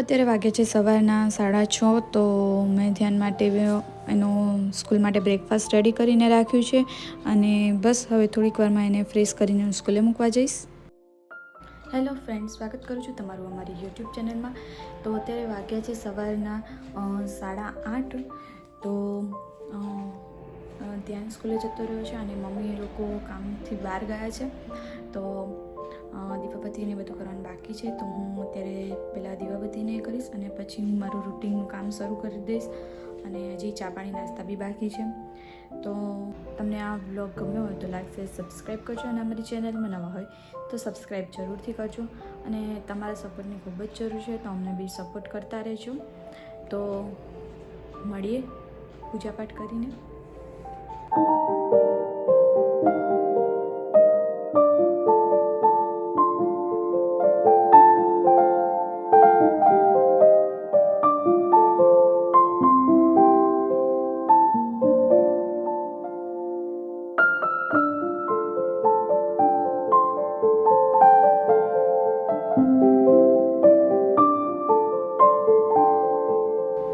અત્યારે વાગે છે સવારના સાડા છ, તો મેં ધ્યાન માટે એનો સ્કૂલ માટે બ્રેકફાસ્ટ રેડી કરીને રાખ્યું છે અને બસ હવે થોડીક વારમાં એને ફ્રેશ કરીને હું સ્કૂલે મૂકવા જઈશ. હેલો ફ્રેન્ડ સ્વાગત કરું છું તમારું અમારી યુટ્યુબ ચેનલમાં તો અત્યારે વાગ્યા છે સવારના સાડા આઠ, તો ધ્યાન સ્કૂલે જતો રહ્યો છે અને મમ્મી એ લોકો કામથી બહાર ગયા છે. તો દીવાબત્તીને બધું કરવાનું બાકી છે, તો હું અત્યારે પહેલાં દીવાબત્તીને કરીશ અને પછી હું મારું રૂટિનનું કામ શરૂ કરી દઈશ અને હજી ચા પાણી નાસ્તા બી બાકી છે. તો તમને આ વ્લોગ ગમ્યો હોય તો લાઈક, શેર, સબસ્ક્રાઈબ કરજો અને અમારી ચેનલમાં નવા હોય તો સબસ્ક્રાઈબ જરૂરથી કરજો અને તમારા સપોર્ટની ખૂબ જ જરૂર છે તો અમને બી સપોર્ટ કરતા રહેજો. તો મળીએ પૂજાપાઠ કરીને.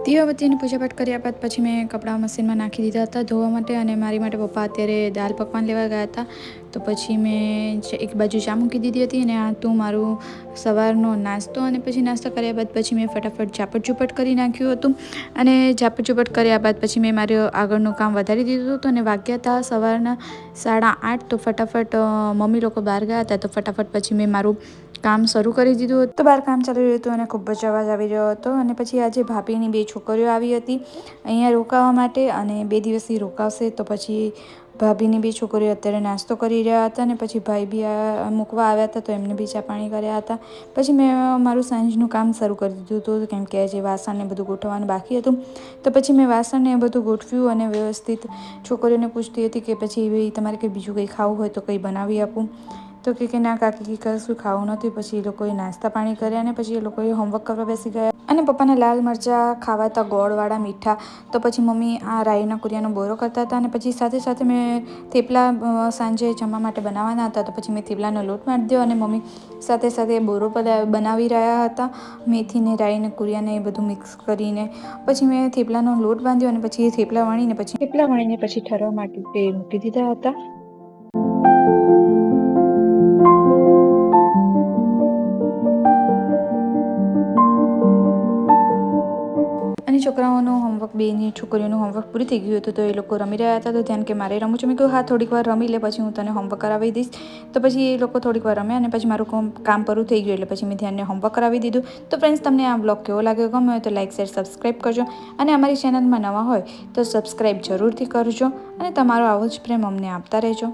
દીવાબત્તીની પૂજાપાઠ કર્યા બાદ પછી મેં કપડાં મશીનમાં નાખી દીધા હતા ધોવા માટે અને મારી માટે પપ્પા અત્યારે દાલ પકવાન લેવા ગયા હતા. તો પછી મેં એક બાજુ ચા મૂકી દીધી હતી અને આ તું મારું સવારનો નાસ્તો અને પછી નાસ્તો કર્યા બાદ પછી મેં ફટાફટ ઝાપટ ઝૂપટ કરી નાખ્યું હતું. અને ઝાપટ ઝૂપટ કર્યા બાદ પછી મેં મારું આગળનું કામ વધારી દીધું હતું અને વાગ્યા હતા સવારના સાડા આઠ તો ફટાફટ મમ્મી લોકો બહાર ગયા હતા તો ફટાફટ પછી મેં મારું કામ શરૂ કરી દીધું હતું. બહાર કામ ચાલી રહ્યું હતું અને ખૂબ જ અવાજ આવી રહ્યો હતો અને પછી આજે ભાભીની બે છોકરીઓ આવી હતી. અહીંયા રોકાવા માટે અને બે દિવસથી રોકાવશે તો પછી ભાભીની બે છોકરીઓ અત્યારે નાસ્તો કરી રહ્યા હતા અને પછી ભાઈ બી મૂકવા આવ્યા હતા તો એમને બી ચા પાણી કર્યા હતા. પછી મેં મારું સાંજનું કામ શરૂ કરી દીધું હતું કેમ કે જે વાસણ ને બધું ગોઠવવાનું બાકી હતું. તો પછી મેં વાસણ ને એ બધું ગોઠવ્યું અને વ્યવસ્થિત છોકરીઓને પૂછતી હતી કે પછી તમારે કંઈ બીજું કંઈ ખાવું હોય તો કંઈ બનાવી આપું. તો કે કે, ના કાકી, કે કશું ખાવું નથી. પછી એ લોકોએ નાસ્તા પાણી કર્યા અને પછી એ લોકોએ હોમવર્ક કરવા બેસી ગયા. અને પપ્પાને લાલ મરચાં ખાવા હતા ગોળવાળા મીઠા. તો પછી મમ્મી આ રાઈના કુરિયાનો બોરો કરતા હતા અને પછી સાથે સાથે મેં થેપલા સાંજે જમવા માટે બનાવવાના હતા. તો પછી મેં થેપલાનો લોટ મારી દીધો અને મમ્મી સાથે સાથે બોરો બનાવી રહ્યા હતા. મેથીને, રાઈને કુરિયાને એ બધું મિક્સ કરીને. પછી મેં થેપલાનો લોટ બાંધ્યો અને પછી થેપલા વણીને પછી થેપલા વણીને પછી ઠરવા માટે મૂકી દીધા હતા. અને છોકરાઓનું હોમવર્ક બેની છોકરીઓનું હોમવર્ક પૂરી થઈ ગયું હતું તો એ લોકો રમી રહ્યા હતા તો ધ્યાન કે મારે રમું છું. મેં કહ્યું હા, થોડીક વાર રમી લે, પછી હું તને હોમવર્ક કરાવી દઈશ. તો પછી એ લોકો થોડીક વાર રમ્યા અને પછી મારું કામ પૂરું થઈ ગયું એટલે પછી મેં ધ્યાનને હોમવર્ક કરાવી દીધું. તો ફ્રેન્ડ્સ તમને આ બ્લોગ કેવો લાગ્યો? ગમ્યો હોય તો લાઇક શેર સબસ્ક્રાઈબ કરજો. અને અમારી ચેનલમાં નવા હોય તો સબસ્ક્રાઈબ જરૂરથી કરજો અને તમારો આવો જ પ્રેમ અમને આપતા રહેજો.